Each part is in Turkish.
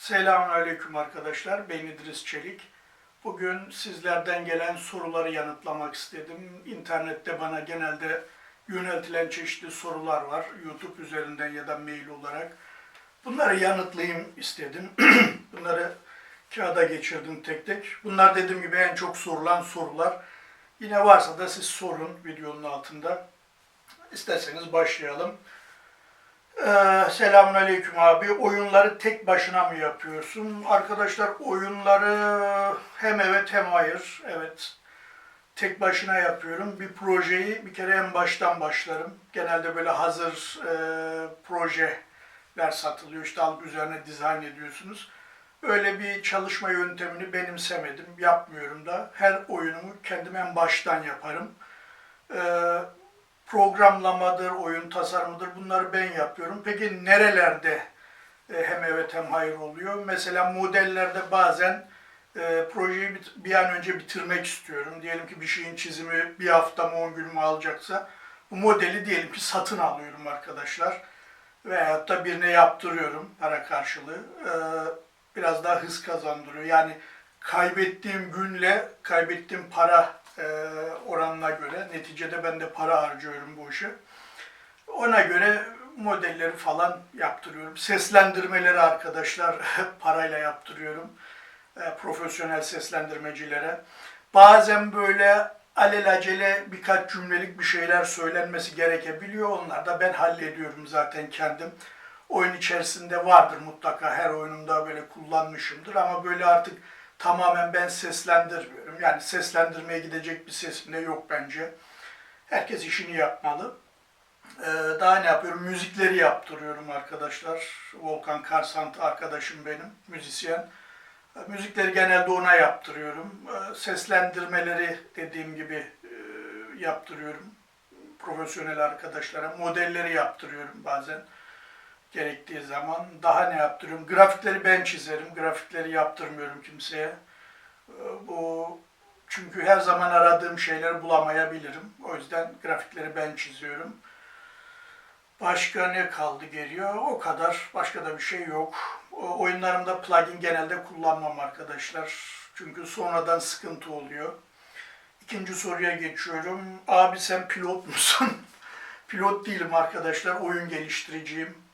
Selamünaleyküm arkadaşlar. Ben İdris Çelik. Bugün sizlerden gelen soruları yanıtlamak istedim. İnternette bana genelde yöneltilen çeşitli sorular var. YouTube üzerinden ya da mail olarak. Bunları yanıtlayayım istedim. Bunları kağıda geçirdim tek tek. Bunlar dediğim gibi en çok sorulan sorular. Yine varsa da siz sorun videonun altında. İsterseniz başlayalım. Ee, Selamun Aleyküm abi. Oyunları tek başına mı yapıyorsun? Arkadaşlar oyunları hem evet hem hayır. Evet. Tek başına yapıyorum. Bir projeyi bir kere en baştan başlarım. Genelde böyle hazır e, projeler satılıyor. İşte alıp üzerine dizayn ediyorsunuz. Öyle bir çalışma yöntemini benimsemedim. Yapmıyorum da. Her oyunumu kendim en baştan yaparım. Ee, programlamadır, oyun tasarımıdır bunları ben yapıyorum. Peki nerelerde e, hem evet hem hayır oluyor? Mesela modellerde bazen e, projeyi bir an önce bitirmek istiyorum. Diyelim ki bir şeyin çizimi bir hafta mı 10 gün mü alacaksa bu modeli diyelim ki satın alıyorum arkadaşlar. Veyahut da birine yaptırıyorum para karşılığı. E, biraz daha hız kazandırıyor. Yani kaybettiğim günle kaybettiğim para e, oranına göre neticede ben de para harcıyorum bu işe. Ona göre modelleri falan yaptırıyorum. Seslendirmeleri arkadaşlar parayla yaptırıyorum. E, profesyonel seslendirmecilere. Bazen böyle alelacele birkaç cümlelik bir şeyler söylenmesi gerekebiliyor. Onlar da ben hallediyorum zaten kendim. Oyun içerisinde vardır mutlaka her oyunumda böyle kullanmışımdır ama böyle artık tamamen ben seslendirmiyorum. Yani seslendirmeye gidecek bir sesim de yok bence. Herkes işini yapmalı. Ee, daha ne yapıyorum? Müzikleri yaptırıyorum arkadaşlar. Volkan Karsant arkadaşım benim, müzisyen. Ee, Müzikleri genelde ona yaptırıyorum. Ee, Seslendirmeleri dediğim gibi e, yaptırıyorum. Profesyonel arkadaşlara. Modelleri yaptırıyorum bazen gerektiği zaman. Daha ne yaptırıyorum? Grafikleri ben çizerim. Grafikleri yaptırmıyorum kimseye. Ee, Bu çünkü her zaman aradığım şeyleri bulamayabilirim. O yüzden grafikleri ben çiziyorum. Başka ne kaldı geliyor? O kadar. Başka da bir şey yok. Oyunlarımda plugin genelde kullanmam arkadaşlar. Çünkü sonradan sıkıntı oluyor. İkinci soruya geçiyorum. Abi sen pilot musun? pilot değilim arkadaşlar. Oyun geliştiriciyim.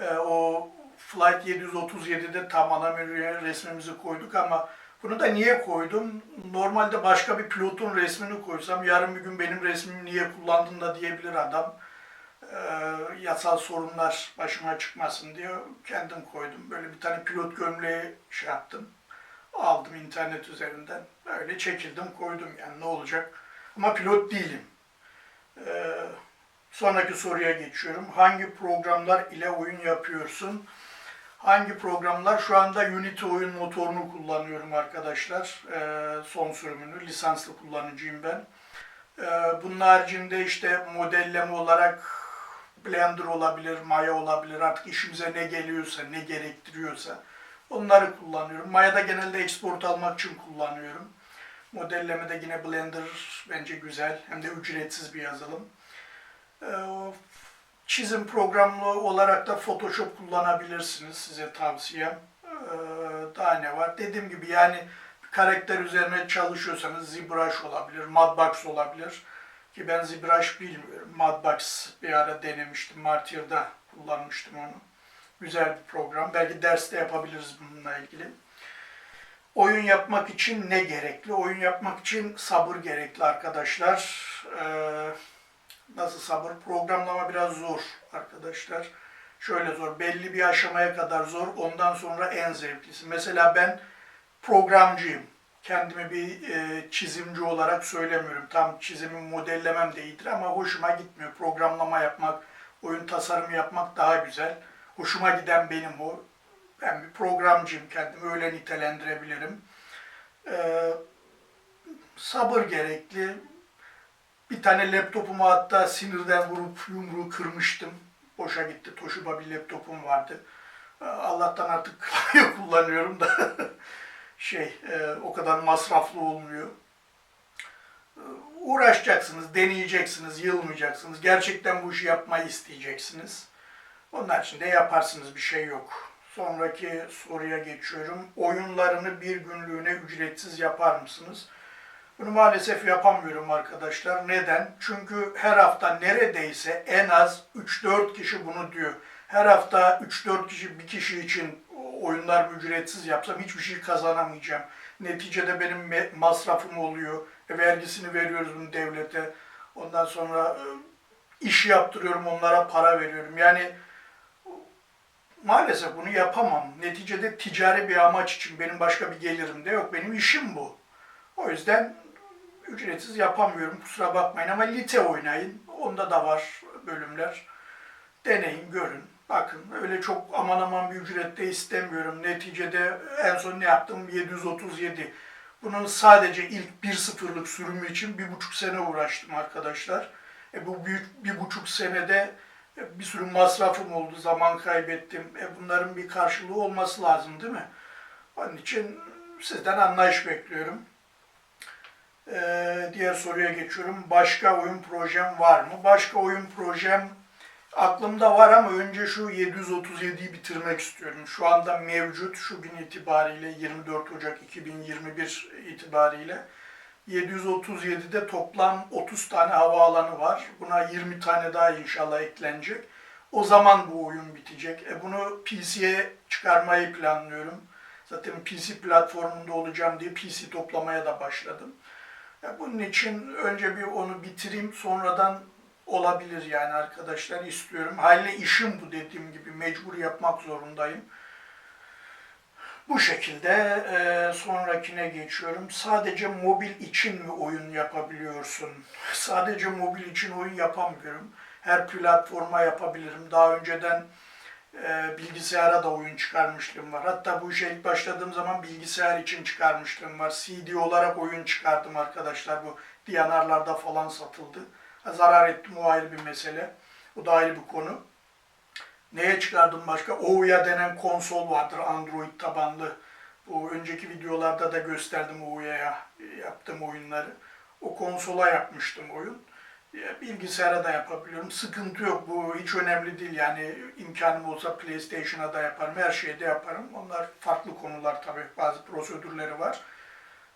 Ee, o Flight 737'de tam ana resmimizi koyduk ama bunu da niye koydum? Normalde başka bir pilotun resmini koysam yarın bir gün benim resmimi niye kullandın da diyebilir adam. Ee, yasal sorunlar başıma çıkmasın diye kendim koydum. Böyle bir tane pilot gömleği şey yaptım. Aldım internet üzerinden. Öyle çekildim koydum yani ne olacak. Ama pilot değilim. Ee, Sonraki soruya geçiyorum. Hangi programlar ile oyun yapıyorsun? Hangi programlar? Şu anda Unity oyun motorunu kullanıyorum arkadaşlar. Ee, son sürümünü. Lisanslı kullanıcıyım ben. Ee, bunun haricinde işte modelleme olarak Blender olabilir, Maya olabilir. Artık işimize ne geliyorsa, ne gerektiriyorsa onları kullanıyorum. Maya'da genelde export almak için kullanıyorum. Modellemede yine Blender bence güzel. Hem de ücretsiz bir yazılım. Ee, Çizim programlı olarak da Photoshop kullanabilirsiniz size tavsiyem. Ee, Daha ne var? Dediğim gibi yani karakter üzerine çalışıyorsanız ZBrush olabilir, Mudbox olabilir. Ki ben ZBrush bilmiyorum. Mudbox bir ara denemiştim. Martyr'da kullanmıştım onu. Güzel bir program. Belki derste yapabiliriz bununla ilgili. Oyun yapmak için ne gerekli? Oyun yapmak için sabır gerekli arkadaşlar. Ee, nasıl sabır? Programlama biraz zor arkadaşlar. Şöyle zor. Belli bir aşamaya kadar zor. Ondan sonra en zevklisi. Mesela ben programcıyım. Kendimi bir e, çizimci olarak söylemiyorum. Tam çizimim, modellemem de iyidir ama hoşuma gitmiyor. Programlama yapmak, oyun tasarımı yapmak daha güzel. Hoşuma giden benim o. Ben bir programcıyım. Kendimi öyle nitelendirebilirim. Ee, sabır gerekli. Bir tane laptopumu hatta sinirden vurup yumruğu kırmıştım. Boşa gitti. Toshiba bir laptopum vardı. Ee, Allah'tan artık klavye kullanıyorum da şey e, o kadar masraflı olmuyor. Ee, Uğraşacaksınız, deneyeceksiniz, yılmayacaksınız. Gerçekten bu işi yapmayı isteyeceksiniz. Onun için de yaparsınız bir şey yok. Sonraki soruya geçiyorum. Oyunlarını bir günlüğüne ücretsiz yapar mısınız? Bunu maalesef yapamıyorum arkadaşlar. Neden? Çünkü her hafta neredeyse en az 3-4 kişi bunu diyor. Her hafta 3-4 kişi bir kişi için oyunlar ücretsiz yapsam hiçbir şey kazanamayacağım. Neticede benim masrafım oluyor. E, vergisini veriyoruz bunu devlete. Ondan sonra e, iş yaptırıyorum onlara para veriyorum. Yani maalesef bunu yapamam. Neticede ticari bir amaç için benim başka bir gelirim de yok. Benim işim bu. O yüzden ücretsiz yapamıyorum. Kusura bakmayın ama lite oynayın. Onda da var bölümler. Deneyin, görün. Bakın öyle çok aman aman bir ücrette istemiyorum. Neticede en son ne yaptım? 737. Bunun sadece ilk bir sıfırlık sürümü için bir buçuk sene uğraştım arkadaşlar. E bu büyük bir buçuk senede e, bir sürü masrafım oldu, zaman kaybettim. E bunların bir karşılığı olması lazım değil mi? Onun için sizden anlayış bekliyorum. Ee, diğer soruya geçiyorum. Başka oyun projem var mı? Başka oyun projem aklımda var ama önce şu 737'yi bitirmek istiyorum. Şu anda mevcut şu gün itibariyle 24 Ocak 2021 itibariyle 737'de toplam 30 tane havaalanı var. Buna 20 tane daha inşallah eklenecek. O zaman bu oyun bitecek. E bunu PC'ye çıkarmayı planlıyorum. Zaten PC platformunda olacağım diye PC toplamaya da başladım. Bunun için önce bir onu bitireyim sonradan olabilir yani arkadaşlar istiyorum. Haliyle işim bu dediğim gibi mecbur yapmak zorundayım. Bu şekilde e, sonrakine geçiyorum. Sadece mobil için mi oyun yapabiliyorsun? Sadece mobil için oyun yapamıyorum. Her platforma yapabilirim. Daha önceden e, bilgisayara da oyun çıkarmışlığım var. Hatta bu işe ilk başladığım zaman bilgisayar için çıkarmışlığım var. CD olarak oyun çıkardım arkadaşlar. Bu Diyanarlarda falan satıldı. Ha, Zarar ettim o ayrı bir mesele. O da ayrı bir konu. Neye çıkardım başka? Ouya denen konsol vardır Android tabanlı. Bu önceki videolarda da gösterdim Ouya'ya yaptığım oyunları. O konsola yapmıştım oyun. Ya, Bilgisayara da yapabiliyorum. Sıkıntı yok. Bu hiç önemli değil. Yani imkanım olsa PlayStation'a da yaparım. Her şeyde yaparım. Onlar farklı konular tabii. Bazı prosedürleri var.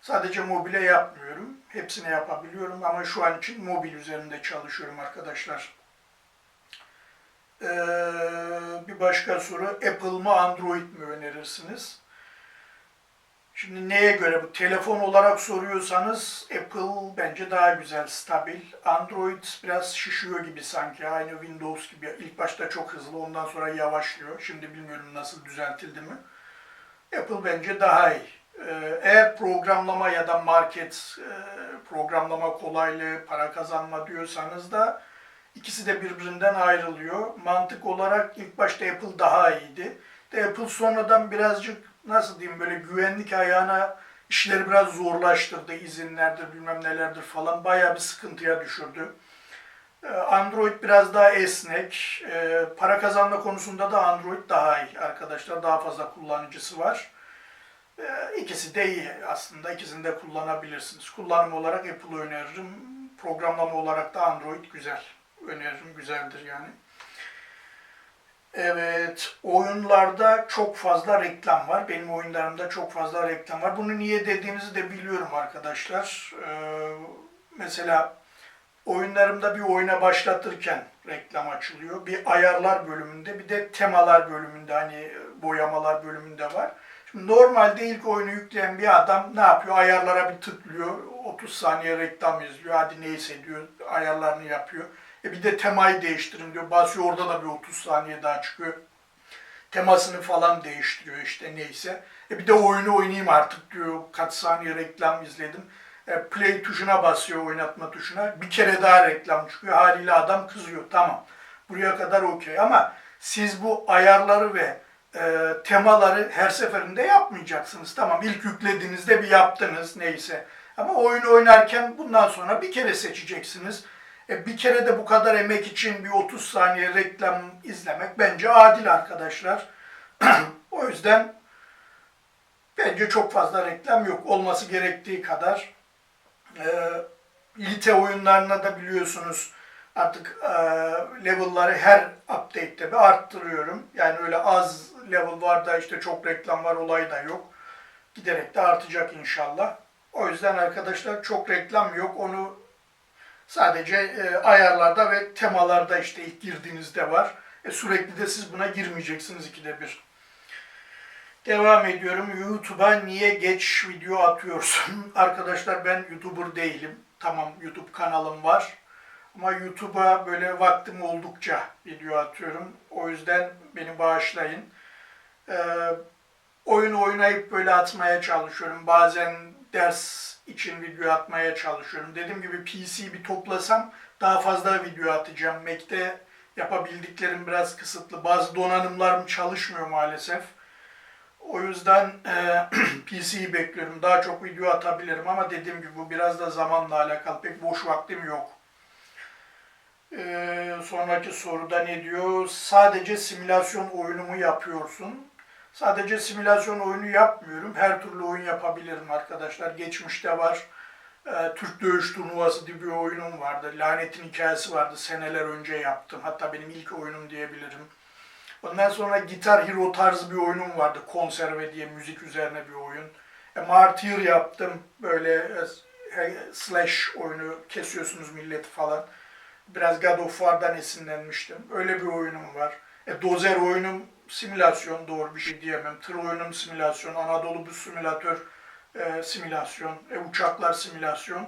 Sadece mobile yapmıyorum. Hepsine yapabiliyorum ama şu an için mobil üzerinde çalışıyorum arkadaşlar. Ee, bir başka soru. Apple mı Android mi önerirsiniz? Şimdi neye göre bu? Telefon olarak soruyorsanız Apple bence daha güzel, stabil. Android biraz şişiyor gibi sanki. Aynı Windows gibi. İlk başta çok hızlı, ondan sonra yavaşlıyor. Şimdi bilmiyorum nasıl düzeltildi mi. Apple bence daha iyi. Ee, Eğer programlama ya da market e, programlama kolaylığı, para kazanma diyorsanız da ikisi de birbirinden ayrılıyor. Mantık olarak ilk başta Apple daha iyiydi. De Apple sonradan birazcık nasıl diyeyim böyle güvenlik ayağına işleri biraz zorlaştırdı. izinlerdir bilmem nelerdir falan bayağı bir sıkıntıya düşürdü. Ee, Android biraz daha esnek. Ee, Para kazanma konusunda da Android daha iyi arkadaşlar. Daha fazla kullanıcısı var. Ee, İkisi de iyi aslında. İkisini de kullanabilirsiniz. Kullanım olarak Apple'ı öneririm. Programlama olarak da Android güzel. Öneririm, güzeldir yani. Evet, oyunlarda çok fazla reklam var. Benim oyunlarımda çok fazla reklam var. Bunu niye dediğinizi de biliyorum arkadaşlar. Ee, mesela oyunlarımda bir oyuna başlatırken reklam açılıyor. Bir ayarlar bölümünde, bir de temalar bölümünde, hani boyamalar bölümünde var. Şimdi normalde ilk oyunu yükleyen bir adam ne yapıyor? Ayarlara bir tıklıyor. 30 saniye reklam izliyor. Hadi neyse diyor. Ayarlarını yapıyor. E bir de temayı değiştirin diyor. Basıyor orada da bir 30 saniye daha çıkıyor. Temasını falan değiştiriyor işte neyse. E bir de oyunu oynayayım artık diyor. Kaç saniye reklam izledim. E play tuşuna basıyor oynatma tuşuna. Bir kere daha reklam çıkıyor. Haliyle adam kızıyor. Tamam. Buraya kadar okey ama siz bu ayarları ve e, temaları her seferinde yapmayacaksınız. Tamam ilk yüklediğinizde bir yaptınız neyse. Ama oyun oynarken bundan sonra bir kere seçeceksiniz. E, bir kere de bu kadar emek için bir 30 saniye reklam izlemek bence adil arkadaşlar. o yüzden bence çok fazla reklam yok. Olması gerektiği kadar. E, lite oyunlarına da biliyorsunuz artık e, level'ları her update'te bir arttırıyorum. Yani öyle az level var da işte çok reklam var olay da yok. Giderek de artacak inşallah. O yüzden arkadaşlar çok reklam yok. Onu sadece e, ayarlarda ve temalarda işte ilk girdiğinizde var. E, sürekli de siz buna girmeyeceksiniz ikide bir. Devam ediyorum. YouTube'a niye geç video atıyorsun? Arkadaşlar ben YouTuber değilim. Tamam YouTube kanalım var. Ama YouTube'a böyle vaktim oldukça video atıyorum. O yüzden beni bağışlayın. Ee, oyun oynayıp böyle atmaya çalışıyorum. Bazen ders için video atmaya çalışıyorum. Dediğim gibi PC bir toplasam daha fazla video atacağım. Mac'te yapabildiklerim biraz kısıtlı. Bazı donanımlarım çalışmıyor maalesef. O yüzden e, PC'yi bekliyorum. Daha çok video atabilirim ama dediğim gibi bu biraz da zamanla alakalı. Pek boş vaktim yok. E, sonraki soruda ne diyor? Sadece simülasyon oyunu mu yapıyorsun? Sadece simülasyon oyunu yapmıyorum. Her türlü oyun yapabilirim arkadaşlar. Geçmişte var. E, Türk Dövüş Turnuvası diye bir oyunum vardı. Lanetin Hikayesi vardı. Seneler önce yaptım. Hatta benim ilk oyunum diyebilirim. Ondan sonra Gitar Hero tarzı bir oyunum vardı. Konserve diye müzik üzerine bir oyun. E, Martyr yaptım. Böyle e, slash oyunu kesiyorsunuz milleti falan. Biraz God of War'dan esinlenmiştim. Öyle bir oyunum var. E, Dozer oyunum simülasyon doğru bir şey diyemem. Tır oyunum simülasyon. Anadolu Bus Simülatör e, simülasyon. E, uçaklar simülasyon.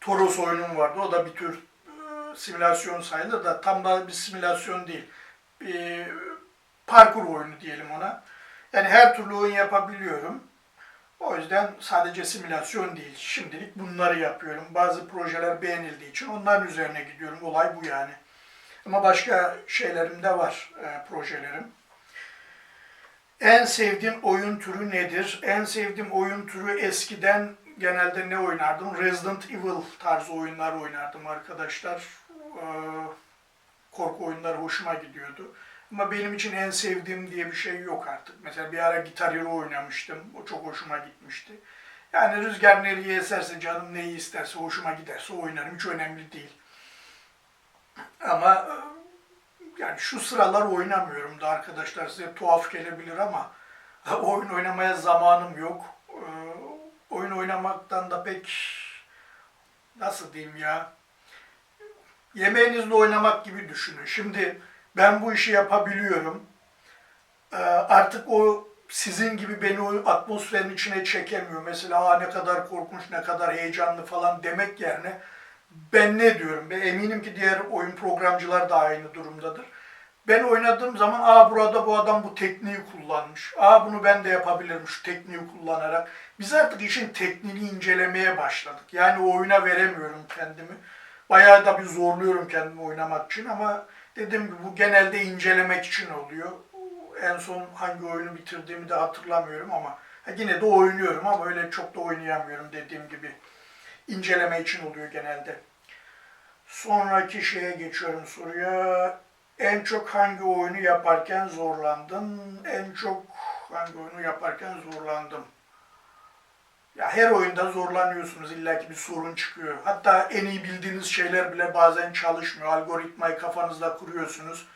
Toros oyunum vardı. O da bir tür e, simülasyon sayılır da tam da bir simülasyon değil e, parkur oyunu diyelim ona. Yani her türlü oyun yapabiliyorum. O yüzden sadece simülasyon değil. Şimdilik bunları yapıyorum. Bazı projeler beğenildiği için onların üzerine gidiyorum. Olay bu yani. Ama başka şeylerim de var, e, projelerim. En sevdiğin oyun türü nedir? En sevdiğim oyun türü eskiden genelde ne oynardım? Resident Evil tarzı oyunlar oynardım arkadaşlar. Ee, korku oyunları hoşuma gidiyordu. Ama benim için en sevdiğim diye bir şey yok artık. Mesela bir ara Gitar Hero oynamıştım. O çok hoşuma gitmişti. Yani rüzgar nereye eserse, canım neyi isterse, hoşuma giderse oynarım. Hiç önemli değil. Ama e, yani şu sıralar oynamıyorum da arkadaşlar size tuhaf gelebilir ama oyun oynamaya zamanım yok. E, oyun oynamaktan da pek nasıl diyeyim ya yemeğinizle oynamak gibi düşünün. Şimdi ben bu işi yapabiliyorum. Artık o sizin gibi beni o atmosferin içine çekemiyor. Mesela ne kadar korkunç, ne kadar heyecanlı falan demek yerine ben ne diyorum? Ben eminim ki diğer oyun programcılar da aynı durumdadır. Ben oynadığım zaman aa burada bu adam bu tekniği kullanmış. Aa bunu ben de yapabilirim şu tekniği kullanarak. Biz artık işin tekniğini incelemeye başladık. Yani o oyuna veremiyorum kendimi. Bayağı da bir zorluyorum kendimi oynamak için ama dediğim gibi bu genelde incelemek için oluyor. En son hangi oyunu bitirdiğimi de hatırlamıyorum ama yine de oynuyorum ama öyle çok da oynayamıyorum dediğim gibi. İnceleme için oluyor genelde. Sonraki şeye geçiyorum soruya. En çok hangi oyunu yaparken zorlandın? En çok hangi oyunu yaparken zorlandım? Ya her oyunda zorlanıyorsunuz illaki bir sorun çıkıyor. Hatta en iyi bildiğiniz şeyler bile bazen çalışmıyor. Algoritmayı kafanızda kuruyorsunuz.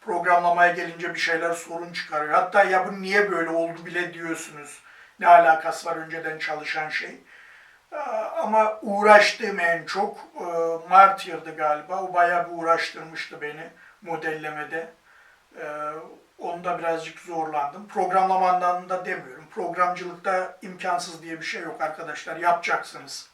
Programlamaya gelince bir şeyler sorun çıkarıyor. Hatta ya bu niye böyle oldu bile diyorsunuz. Ne alakası var önceden çalışan şey. Ee, ama uğraştığım en çok e, Martyr'dı galiba. O bayağı bir uğraştırmıştı beni modellemede. Ee, Onda birazcık zorlandım. Programlamandan da demiyorum. Programcılıkta imkansız diye bir şey yok arkadaşlar. Yapacaksınız.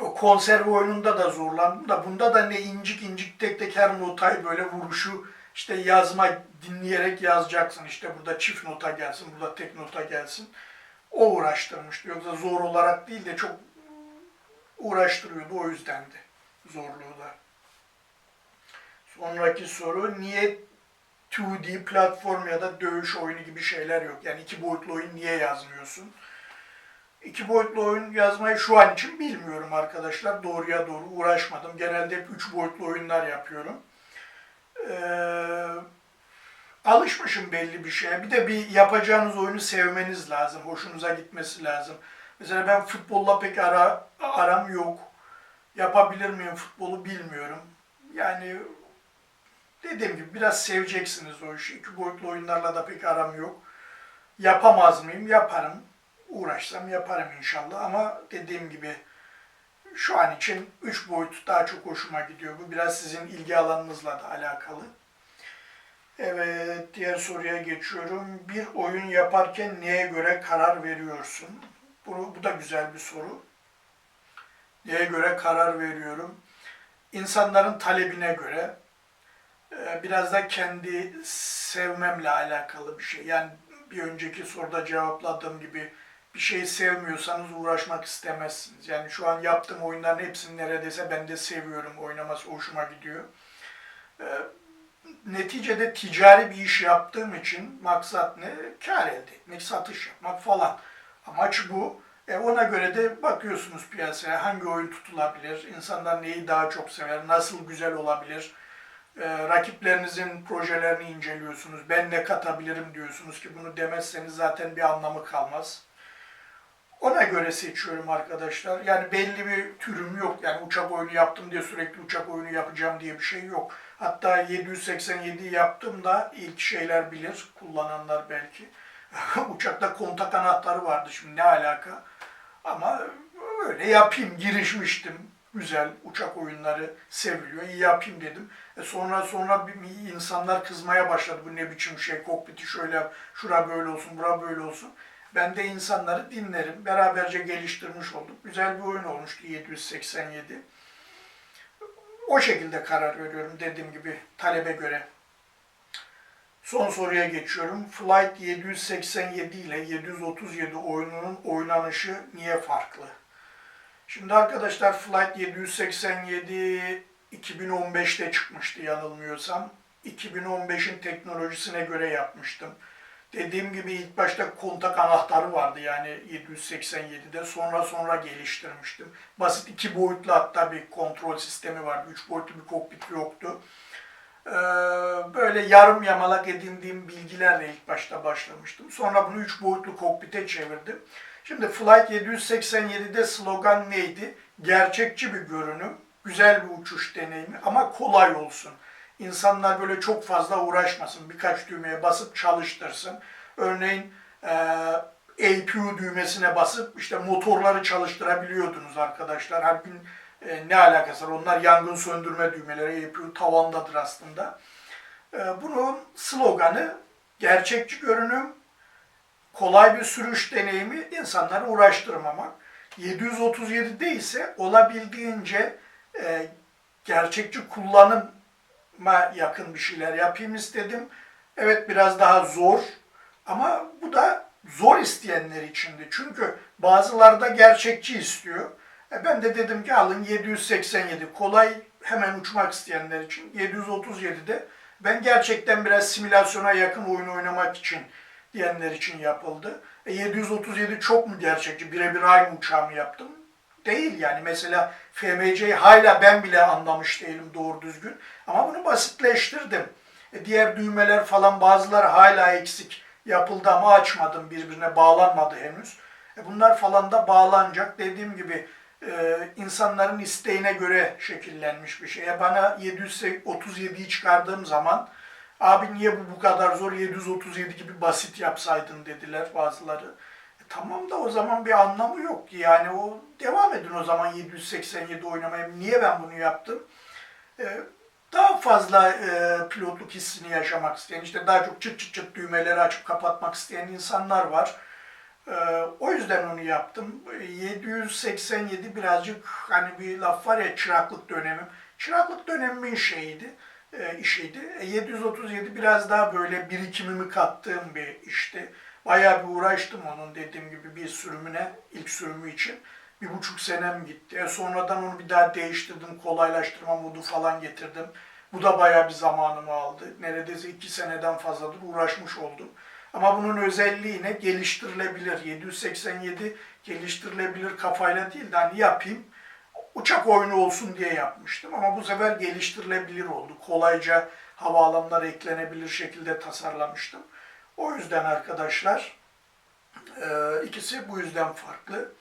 O konserve oyununda da zorlandım da bunda da ne incik incik tek tek her notayı böyle vuruşu işte yazma dinleyerek yazacaksın. İşte burada çift nota gelsin, burada tek nota gelsin. O uğraştırmıştı. Yoksa zor olarak değil de çok uğraştırıyordu o yüzdendi zorluğu da. Sonraki soru niye 2D platform ya da dövüş oyunu gibi şeyler yok. Yani iki boyutlu oyun niye yazmıyorsun? İki boyutlu oyun yazmayı şu an için bilmiyorum arkadaşlar. Doğruya doğru uğraşmadım. Genelde hep üç boyutlu oyunlar yapıyorum. Ee, alışmışım belli bir şeye. Bir de bir yapacağınız oyunu sevmeniz lazım. Hoşunuza gitmesi lazım. Mesela ben futbolla pek ara, aram yok. Yapabilir miyim futbolu bilmiyorum. Yani Dediğim gibi biraz seveceksiniz o işi. İki boyutlu oyunlarla da pek aram yok. Yapamaz mıyım? Yaparım. Uğraşsam yaparım inşallah ama dediğim gibi şu an için 3 boyut daha çok hoşuma gidiyor. Bu biraz sizin ilgi alanınızla da alakalı. Evet, diğer soruya geçiyorum. Bir oyun yaparken neye göre karar veriyorsun? Bu, bu da güzel bir soru. Neye göre karar veriyorum? İnsanların talebine göre, e, biraz da kendi sevmemle alakalı bir şey. Yani bir önceki soruda cevapladığım gibi bir şeyi sevmiyorsanız uğraşmak istemezsiniz. Yani şu an yaptığım oyunların hepsini neredeyse ben de seviyorum. Oynaması hoşuma gidiyor. Neticede ticari bir iş yaptığım için maksat ne? Kar elde etmek, satış yapmak falan. Amaç bu. E ona göre de bakıyorsunuz piyasaya hangi oyun tutulabilir, insanlar neyi daha çok sever, nasıl güzel olabilir. E, rakiplerinizin projelerini inceliyorsunuz. Ben ne katabilirim diyorsunuz ki bunu demezseniz zaten bir anlamı kalmaz. Ona göre seçiyorum arkadaşlar. Yani belli bir türüm yok. Yani uçak oyunu yaptım diye sürekli uçak oyunu yapacağım diye bir şey yok. Hatta 787 yaptım da ilk şeyler bilir, kullananlar belki. Uçakta kontak anahtarı vardı şimdi ne alaka. Ama öyle yapayım, girişmiştim. Güzel, uçak oyunları seviliyor, iyi yapayım dedim. E sonra sonra bir- insanlar kızmaya başladı. Bu ne biçim şey, kokpiti şöyle yap, şura böyle olsun, bura böyle olsun. Ben de insanları dinlerim. Beraberce geliştirmiş olduk. Güzel bir oyun olmuştu 787. O şekilde karar veriyorum dediğim gibi talebe göre. Son soruya geçiyorum. Flight 787 ile 737 oyununun oynanışı niye farklı? Şimdi arkadaşlar Flight 787 2015'te çıkmıştı yanılmıyorsam. 2015'in teknolojisine göre yapmıştım. Dediğim gibi ilk başta kontak anahtarı vardı yani 787'de. Sonra sonra geliştirmiştim. Basit iki boyutlu hatta bir kontrol sistemi vardı. Üç boyutlu bir kokpit yoktu. Ee, böyle yarım yamalak edindiğim bilgilerle ilk başta başlamıştım. Sonra bunu üç boyutlu kokpite çevirdim. Şimdi Flight 787'de slogan neydi? Gerçekçi bir görünüm, güzel bir uçuş deneyimi ama kolay olsun. İnsanlar böyle çok fazla uğraşmasın, birkaç düğmeye basıp çalıştırsın. Örneğin e, APU düğmesine basıp işte motorları çalıştırabiliyordunuz arkadaşlar. Halbuki e, ne alakası var? Onlar yangın söndürme düğmeleri, APU tavandadır aslında. E, bunun sloganı gerçekçi görünüm, kolay bir sürüş deneyimi insanları uğraştırmamak. 737'de ise olabildiğince e, gerçekçi kullanıma yakın bir şeyler yapayım istedim. Evet biraz daha zor ama bu da zor isteyenler içindi. Çünkü bazıları da gerçekçi istiyor. E ben de dedim ki alın 787 kolay hemen uçmak isteyenler için. 737'de ben gerçekten biraz simülasyona yakın oyun oynamak için diyenler için yapıldı. E 737 çok mu gerçekçi? Birebir aynı uçağımı yaptım. Değil yani. Mesela FMC'yi hala ben bile anlamış değilim doğru düzgün. Ama bunu basitleştirdim. E diğer düğmeler falan bazıları hala eksik yapıldı ama açmadım birbirine bağlanmadı henüz. E bunlar falan da bağlanacak. Dediğim gibi e, insanların isteğine göre şekillenmiş bir şey. E bana 737'yi çıkardığım zaman abi niye bu bu kadar zor 737 gibi basit yapsaydın dediler bazıları. Tamam da o zaman bir anlamı yok ki yani o devam edin o zaman 787 oynamaya. Niye ben bunu yaptım? E, daha fazla e, pilotluk hissini yaşamak isteyen, işte daha çok çıt çıt çıt düğmeleri açıp kapatmak isteyen insanlar var. E, o yüzden onu yaptım. 787 birazcık hani bir laf var ya çıraklık dönemim. Çıraklık dönemimin şeyiydi, e, işiydi. E, 737 biraz daha böyle birikimimi kattığım bir işti. Bayağı bir uğraştım onun dediğim gibi bir sürümüne, ilk sürümü için. Bir buçuk senem gitti. E sonradan onu bir daha değiştirdim, kolaylaştırma modu falan getirdim. Bu da bayağı bir zamanımı aldı. Neredeyse iki seneden fazladır uğraşmış oldum. Ama bunun özelliği ne? Geliştirilebilir. 787 geliştirilebilir kafayla değil de hani yapayım, uçak oyunu olsun diye yapmıştım. Ama bu sefer geliştirilebilir oldu. Kolayca havaalanları eklenebilir şekilde tasarlamıştım. O yüzden arkadaşlar e, ikisi bu yüzden farklı.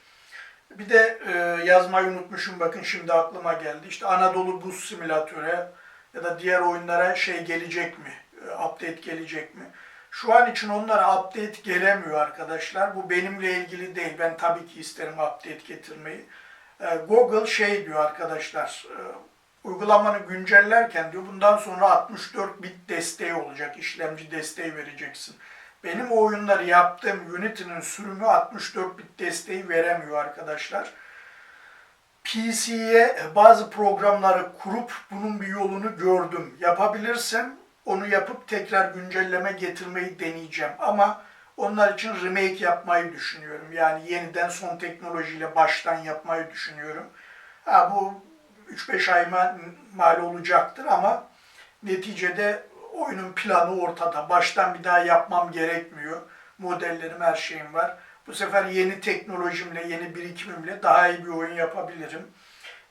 Bir de e, yazmayı unutmuşum bakın şimdi aklıma geldi. İşte Anadolu Buz Simülatörü ya da diğer oyunlara şey gelecek mi? E, Update gelecek mi? Şu an için onlara update gelemiyor arkadaşlar. Bu benimle ilgili değil. Ben tabii ki isterim update getirmeyi. Google şey diyor arkadaşlar. Uygulamanı güncellerken diyor bundan sonra 64 bit desteği olacak. işlemci desteği vereceksin. Benim o oyunları yaptığım Unity'nin sürümü 64 bit desteği veremiyor arkadaşlar. PC'ye bazı programları kurup bunun bir yolunu gördüm. Yapabilirsem onu yapıp tekrar güncelleme getirmeyi deneyeceğim. Ama onlar için remake yapmayı düşünüyorum. Yani yeniden son teknolojiyle baştan yapmayı düşünüyorum. Ha, bu 3-5 ayıma mal olacaktır ama neticede oyunun planı ortada. Baştan bir daha yapmam gerekmiyor. Modellerim, her şeyim var. Bu sefer yeni teknolojimle, yeni birikimimle daha iyi bir oyun yapabilirim.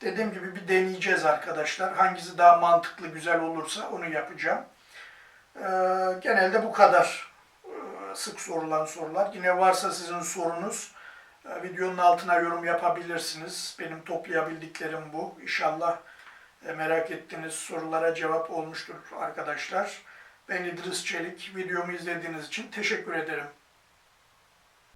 Dediğim gibi bir deneyeceğiz arkadaşlar. Hangisi daha mantıklı, güzel olursa onu yapacağım. Ee, genelde bu kadar ee, sık sorulan sorular. Yine varsa sizin sorunuz videonun altına yorum yapabilirsiniz. Benim toplayabildiklerim bu. İnşallah e, merak ettiğiniz sorulara cevap olmuştur arkadaşlar. Ben İdris Çelik. Videomu izlediğiniz için teşekkür ederim.